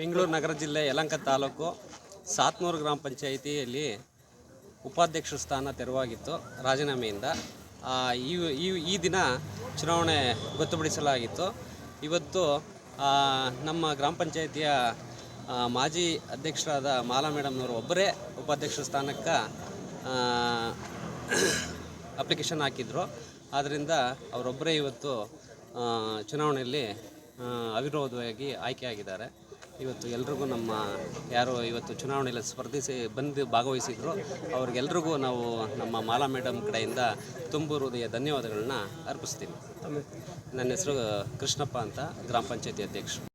ಬೆಂಗಳೂರು ನಗರ ಜಿಲ್ಲೆ ಯಲಂಕ ತಾಲೂಕು ಸಾತ್ನೂರು ಗ್ರಾಮ ಪಂಚಾಯಿತಿಯಲ್ಲಿ ಉಪಾಧ್ಯಕ್ಷ ಸ್ಥಾನ ತೆರವಾಗಿತ್ತು ರಾಜೀನಾಮೆಯಿಂದ. ಈ ಈ ದಿನ ಚುನಾವಣೆ ಗೊತ್ತುಪಡಿಸಲಾಗಿತ್ತು. ಇವತ್ತು ನಮ್ಮ ಗ್ರಾಮ ಪಂಚಾಯಿತಿಯ ಮಾಜಿ ಅಧ್ಯಕ್ಷರಾದ ಮಾಲಾ ಮೇಡಮ್ನವರು ಒಬ್ಬರೇ ಉಪಾಧ್ಯಕ್ಷ ಸ್ಥಾನಕ್ಕೆ ಅಪ್ಲಿಕೇಶನ್ ಹಾಕಿದ್ರು. ಆದ್ದರಿಂದ ಅವರೊಬ್ಬರೇ ಇವತ್ತು ಚುನಾವಣೆಯಲ್ಲಿ ಅವಿರೋಧವಾಗಿ ಆಯ್ಕೆಯಾಗಿದ್ದಾರೆ. ಇವತ್ತು ಎಲ್ರಿಗೂ ನಮ್ಮ ಯಾರು ಇವತ್ತು ಚುನಾವಣೆಯಲ್ಲಿ ಸ್ಪರ್ಧಿಸಿ ಬಂದು ಭಾಗವಹಿಸಿದ್ರು. ಅವ್ರಿಗೆಲ್ರಿಗೂ ನಾವು ನಮ್ಮ ಮಾಲಾ ಮೇಡಮ್ ಕಡೆಯಿಂದ ತುಂಬು ಹೃದಯ ಧನ್ಯವಾದಗಳನ್ನ ಅರ್ಪಿಸ್ತೀನಿ. ನನ್ನ ಹೆಸರು ಕೃಷ್ಣಪ್ಪ ಅಂತ ಗ್ರಾಮ ಪಂಚಾಯತಿ ಅಧ್ಯಕ್ಷರು.